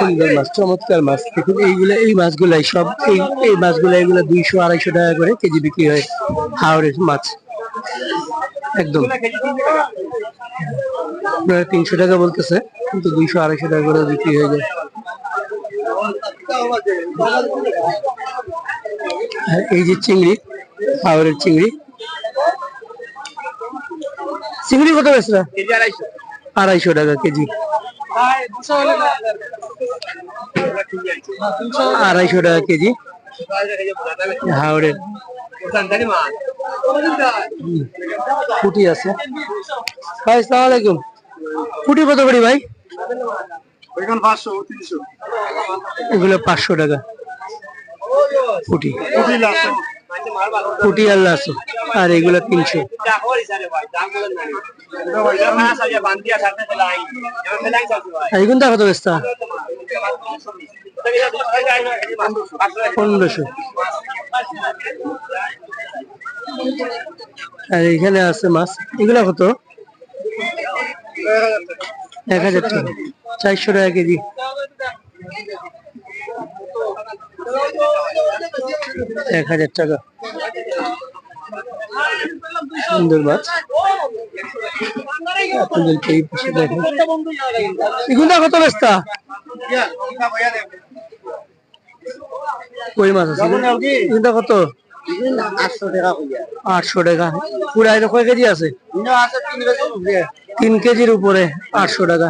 সুন্দর মাছ, চমৎকার মাছ। দেখুন, এইগুলো, এই মাছগুলাই সব, এই এই মাছগুলো এগুলো দুইশো, আড়াইশো টাকা করে কেজি বিক্রি হয় হাওড়ের মাছ। একদম। তিনশো টাকা বলতেছে, কিন্তু দুইশো, আড়াইশো টাকা করে বিক্রি হয়ে যায়। এই যে চিংড়ি, হাওড়ের চিংড়ি। চিংড়ি কত বেচরা আড়াইশো টাকা কেজি। আড়াইশো টাকা কেজি। হাওড়ের। ফুটি আছে। ভাই সালাম আলাইকুম। ফুটি কত করি ভাই? ওইখানে পাঁচশো তিনশো। এগুলো পাঁচশো টাকা। ফুটি ফুটি আল্লাহ আর এগুলো তিনশো আর এগুলো কত বেস্তা পনেরোশো। আর এখানে আছে মাছ। এগুলা কত? এক হাজার টাকা। চারশো টাকা কেজি। এক হাজার টাকা। সুন্দর মাছ। কই মাছ আছে? কত আটশো টাকা। পুরা কয় কেজি আছে? তিন কেজির উপরে আটশো টাকা।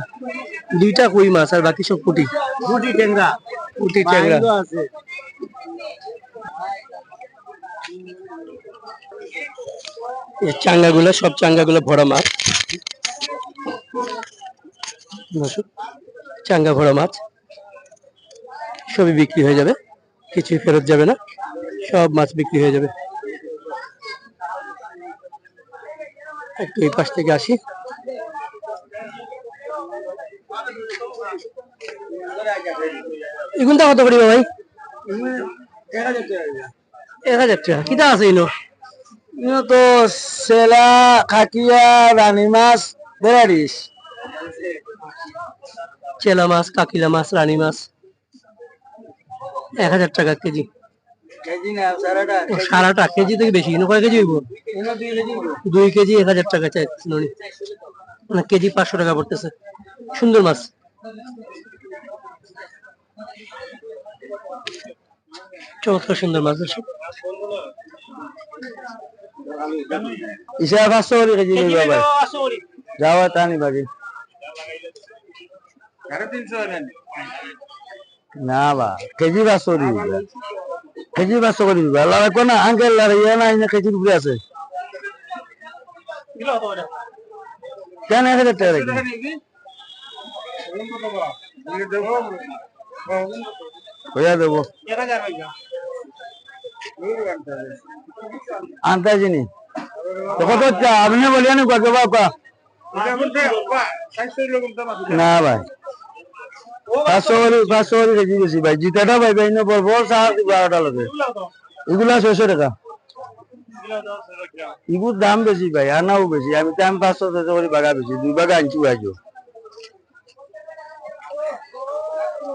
দুইটা কই মাছ আর বাকি সব পুটি। গুটি টেংরা পুটি ট্যাংরা। আছে। চাঙ্গাগুলো সব চাঙ্গাগুলো ভরা মাছ। চাঙ্গা ভরা মাছ। সবই বিক্রি হয়ে যাবে। কিছুই ফেরত যাবে না। সব মাছ বিক্রি হয়ে যাবে। একটু এই পাশ থেকে আসি। এগুনটা কত করি ভাই? এক হাজার টাকা। কিটা আছে ইনো? ইনো তো সেলা খাকিয়া রানী মাছ বেড়ারিস চেলা মাছ কাকিলা মাছ রানী মাছ। এক হাজার টাকা কেজি। সারাটা কেজি থেকে বেশি ইনো কয় কেজি হইব? দুই কেজি এক হাজার টাকা চাই মানে কেজি পাঁচশো টাকা পড়তেছে। সুন্দর মাছ। চমৎকার সুন্দর মাছ পাঁচশো কেজি যাওয়া না বা কেজি কেজি আল্লাহ না আঙ্কেল ইয়ে না উপরে আছে। কেন এক হাজার টাকা হইয়া দেবো। আনতে তো কত? আপনি বলিয়া কত বাবা না ভাই। পাঁচশো করে পাঁচশো করে কেজি বেশি ভাই। জিতাটা ভাই ভাই বল সাহা বারোটা লোকে। এগুলা ছয়শো টাকা। এগুর দাম বেশি ভাই আনাও বেশি। আমি তো আমি পাঁচশো ছয়শো বাগা বেশি। দুই বাগা আনছি আজও।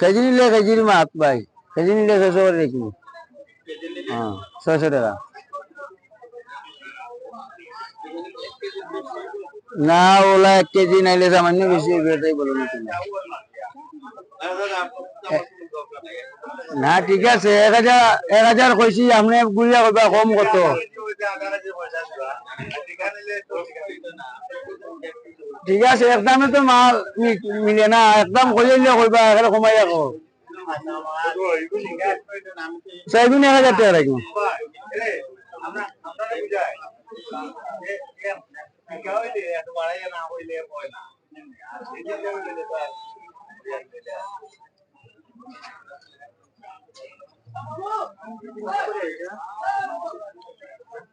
কেজি নিলে কেজির মাত ভাই কেজি নিলে ছয়শো করে দেখি হ্যাঁ ছয়শো টাকা। না ওলা এক কেজি নাইলে সামান্য বেশি এটাই বলো না। না ঠিক আছে এক হাজার এক হাজার কইছি আপনি গুড়িয়া করবা কম কত? ঠিক আছে, একদমে তো মাল মিলে না, একদম কইলে কইবা এখানে কমাই রাখো। চাইবিন এক হাজার টাকা রাখব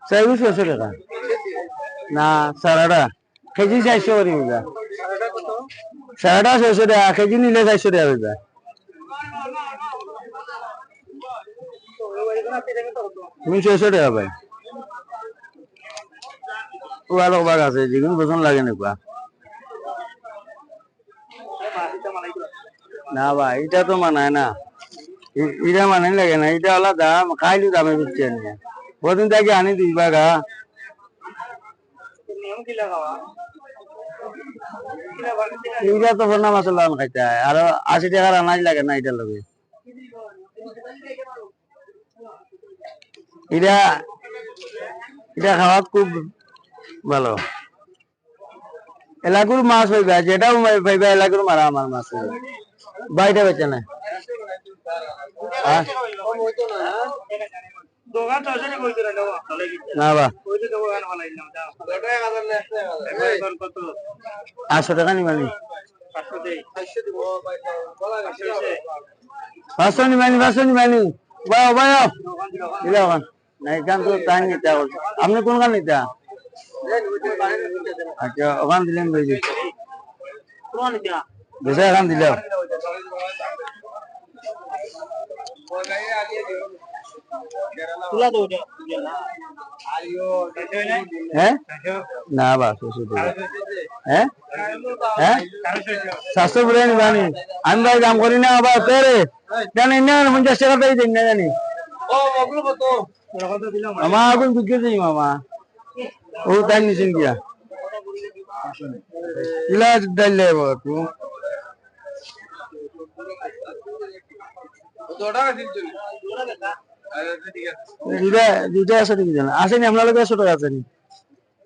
চাইব ছশো টাকা না সারাটা কেজি চারশো করে মিলা সারাটা ছয়শো টাকা কেজি নিলে চারশো টাকা হইবা তুমি ছয়শো টাকা পাই ও আলোক বাঘ আছে যেগুলো পছন্দ লাগে না কোয়া না ভাই এটা তো মানায় না এটা মানে লাগে না এটা হলো দাম, খাইলে দামে বিচ্ছে নিয়ে আনি দিই বাঘা এইটা তো বন্যা মাছের লাগান খাইতে হয় আর আশি টাকার আনাজ লাগে না খুব ভালো এলাকুর মাছ হইবা যেটাও পাইবা এলাকুর মারা আমার মাছ হইবা বাইরে বেচে না দোকান তো আসলে কইতে রে দেওয়া তাহলে কি না বা। কইতে দেবো গান বানাইলাম যাও এখন কত? আটশো টাকা নিবানি 500 দেই 500 দিব। 500 পাঁচশো নিবানি পাঁচশো নিবানি বাও বাও দিলে ওখান না এখান তো তাই নিতে আপনি কোন নিতে? আচ্ছা ওখান দিলেন এখান দিলে তুলা দিয়া হ্যাঁ? না বা শ্বশুর দিলে হ্যাঁ? হ্যাঁ? সাতশো করে নিবানি আমি ভাই কাম করি না, আবার পেরে জানি না, পঞ্চাশ না জানি। মামা এখন বিক্রি দিই মামা। ও, তাই নিছেন গিয়া। ইলা ডাল লেব তু দুইটা দুইটা একশো টাকা দেন আসেনি আপনার লোক একশো টাকা আসেনি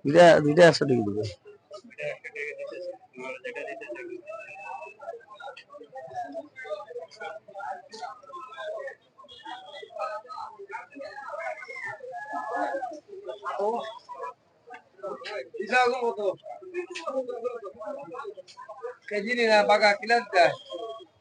দুইটা দুইটা একশো টাকা দিবে কেজি না বাগা কিলাস দেয়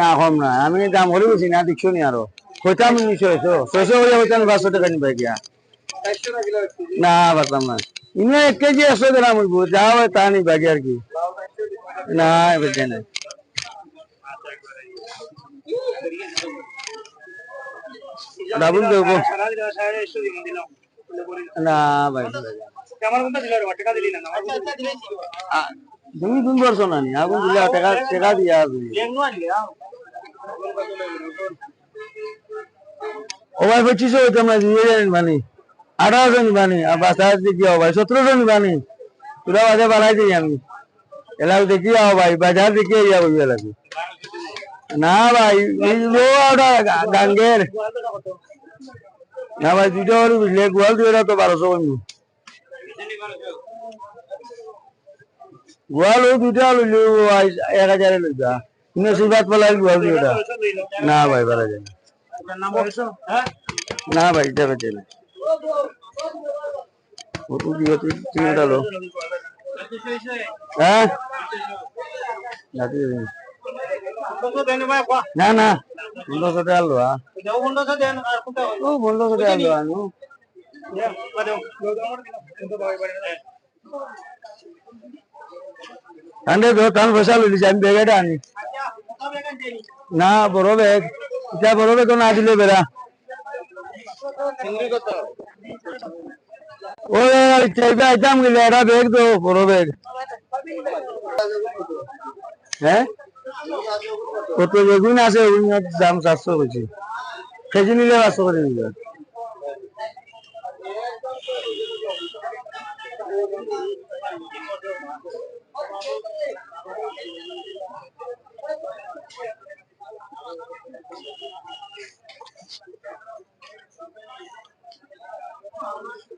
না কম না। আমি দাম করে বেশি না দেখছ নি আরও। কইতাম নি ছয়শো। হয়ে হইতাম পাঁচশো টাকা নিবে গিয়া। না পারতাম না। ইনে এক কেজি একশো হইব যা হয় তা নিবা গিয়া আর কি। না বেঁচে না ডাবুল দেবো। দিলাম না ভাই আমার কোনটা দিল রে টাকা দিলি না আমার কোনটা দিলে আ- তুমি তুমি পারছ না নি আগুন দিলে টাকা টাকা দিয়া আনলি ও ভাই পঁচিশশো হইতাম না দিয়ে জানেন মানে আঠারোশো নিবানি আর বাসার দেখি আও ভাই সতেরোশো নিবানি তোরা বাজে বাড়াই দিই আমি। এলাকা দেখি আও ভাই বাজার দেখি ইয়া লাগে না ভাই ওটা গাঙ্গের না ভাই, দুইটা করে বুঝলে গোয়াল দুইটা তো বারোশো কমি গোয়াল ও দুইটা লইলি এক হাজারে লইবা কিন্তু সিবাত পালাই গোয়াল দুইটা না ভাই বাড়া যায় না। হ্যাঁ? ভাই না লো হ্যাঁ? না, তুই দে। না না। বন্ধ করে আলো হ্যাঁ ও আনু আন্ডে তান পয়সা লইলি আমি ব্যাগটা আনি না বড় ব্যাগ এটা বড় ব্যাগ না দিলে বেড়া ও চাইবা আইতাম গেলে এটা ব্যাগ দো বড় ব্যাগ হ্যাঁ কত বেগুন আছে বেগুনের দাম চারশো করছি কেজি নিলে পাঁচশো করে নিবে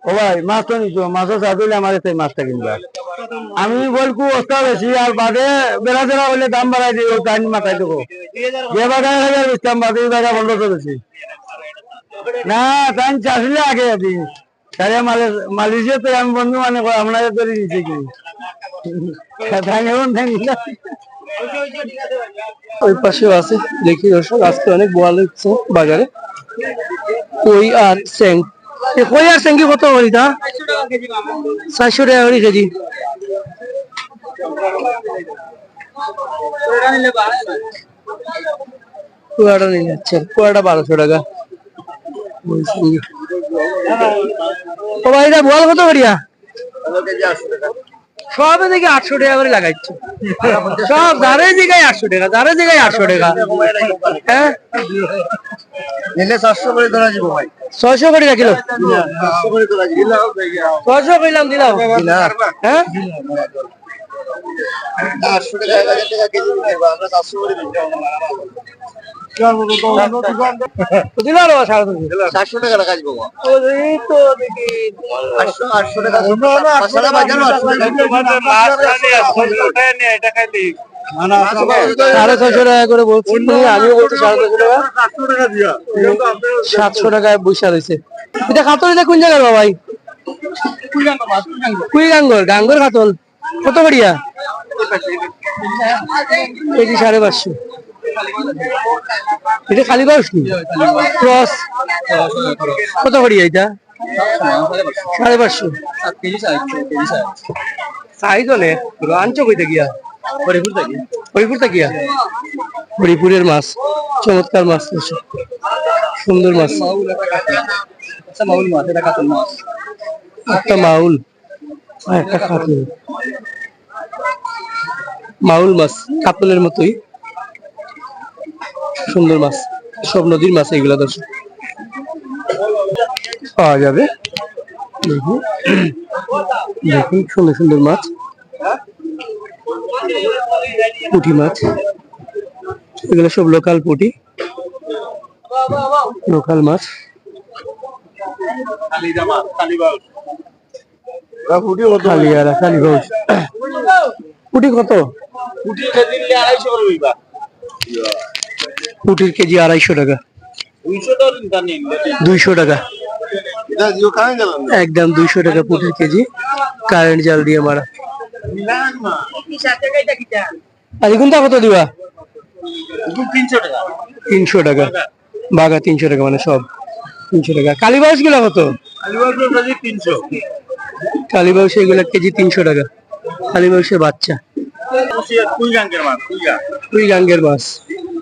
ও ভাই, মাছ তো নিছো, মাছও চাঁদলে আমার সেই মাছটা কিনবে। আমি বলকু অস্তা বেশি, আর বাদে বেড়া জেরা হলে দাম বাড়াই দিও টাইম মাথায় দেবো যে বাগায় হাজার বেচতাম, বাদে এই বাগা পনেরোশো বেশি না টাইম চাষিলে আগে দিন তাহলে মালয়েশিয়াতে আমি বন্ধু মানে আপনাদের তৈরি নিচে কিনি ওই পাশেও আছে, দেখি দর্শক, আজকে অনেক বোয়াল হচ্ছে বাজারে। কই আর স্যাং? কই আর স্যাঙ্গি কত করি তা চারশো টাকা করে কেজি। বারোশো টাকা। ভাই বোয়াল কত করিয়া সব দিকে আটশো টাকা করে লাগাইছে। সব যারে জায়গায় আটশো টাকা যারে জায়গায় আটশো টাকা। হ্যাঁ? নিলে চারশো করে ধরা যাব ভাই। ছয়শো করে রাখিল ছয়শো কইলাম দিলাম। হ্যাঁ? আটশো টাকা টাকা কেজি আমরা চারশো করে সাতশো টাকায় বৈশা রয়েছে এটা খাতল এটা কোন জায়গার বাবাই কুই গাঙ্গর গাঙ্গর খাতল কত করিয়া সাড়ে পাঁচশো এটা খালি বাউস ক্রস। কত এটা সাড়ে পাঁচশো। সাইজ অনেক। আনছো কইতে গিয়া? হরিপুর থেকে? হরিপুর থেকে গিয়া হরিপুরের মাছ। চমৎকার মাছ। সুন্দর মাছ। একটা মাউল আর একটা কাতল। মাউল মাছ কাতলের মতোই। সুন্দর মাছ সব নদীর মাছ এগুলা দর্শক পাওয়া যাবে। দেখুন দেখুন সুন্দর সুন্দর মাছ। পুঁটি মাছ। এগুলো সব লোকাল পুঁটি। লোকাল মাছ। কালিয়ারা কালীগঞ্জ। পুঁটি কত? পুঁটির কেজি আড়াইশো টাকা। দুইশো টাকা। একদম দুইশো টাকা পুঁটির কেজি কারেন্ট জাল দিয়ে মারা। আর এগুনটা কত দিবা? তিনশো টাকা। বাঘা তিনশো টাকা মানে সব। তিনশো টাকা। কালীবাউসগুলা কত? কালীবাউস এগুলা কেজি তিনশো টাকা। বাচ্চা। কুই গাঙ্গের মাছ।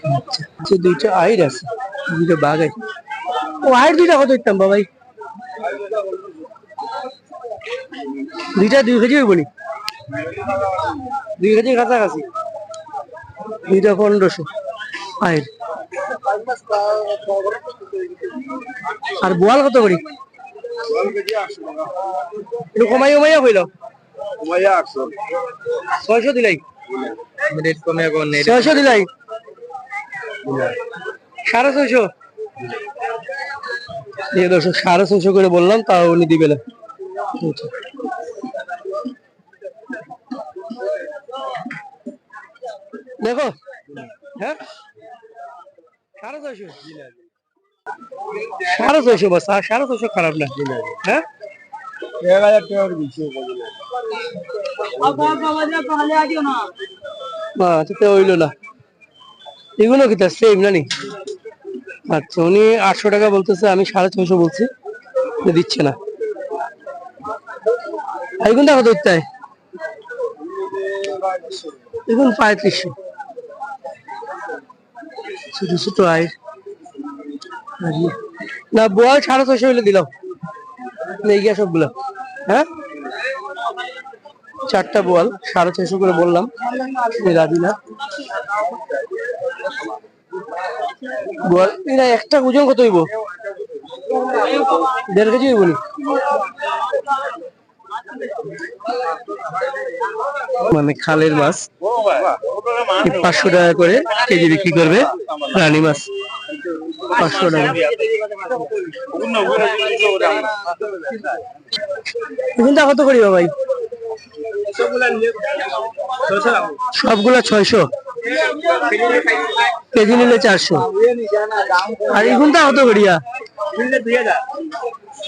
আচ্ছা, দুইটা আইর আছে দুইটা বাঘ আছে। ও আইর দুইটা কত দিতাম বাবাই দুইটা দুই কেজি হইব নি? দুই কেজি কাছাকাছি। দুইটা পনেরোশো আইর আর বোয়াল কত করি? একটু কমাই কমাইয়া কইল ছয়শো দিলাই। ছয়শো দিলাই। সাড়ে ছয়শো। দর্শক সাড়ে ছয়শো করে বললাম তাও উনি দিবে না। আচ্ছা। দেখো হ্যাঁ? সাড়ে ছয়শো। সাড়ে ছয়শো বাস সাড়ে ছয়শো খারাপ না। হ্যাঁ? এক হাজার আচ্ছা তো হইল না। এগুলো কি তার সেম নানি আচ্ছা উনি আটশো টাকা বলতেছে, আমি সাড়ে ছয়শো বলছি। দিচ্ছে না। এখন দেখো দৌড়তে এখন পঁয়ত্রিশশো। ছোট ছোট আয়। না বয় সাড়ে ছয়শো হইলে দিলাম। নেই গিয়া সবগুলো। হ্যাঁ? চারটা বল সাড়ে ছয়শো করে বললাম। রাজি না। একটা ওজন কত হইব? দেড় কেজি হইব মানে খালের মাছ পাঁচশো টাকা করে কেজি বিক্রি করবে রানী মাছ। পাঁচশো টাকা। এখানটা কত করি ভাই? সবগুলা ছয়শো। কেজি নিলে চারশো। আর এগুনটা কত করিয়া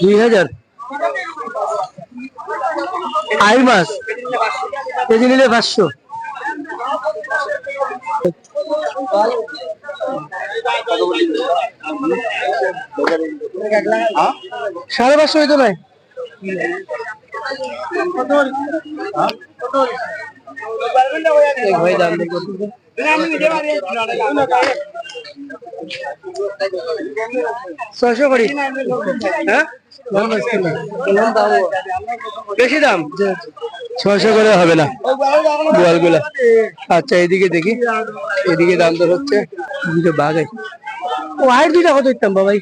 দুই হাজার। আই মাছ কেজি নিলে পাঁচশো। সাড়ে পাঁচশো হইতো নাই? হ্যাঁ? বেশি দাম? ছয়শো করে হবে না। গোয়ালগুলা আচ্ছা এদিকে দেখি। এদিকে দাম দর হচ্ছে। দুটো বাঘ ও আর দুইটা কত দিতাম বাবাই?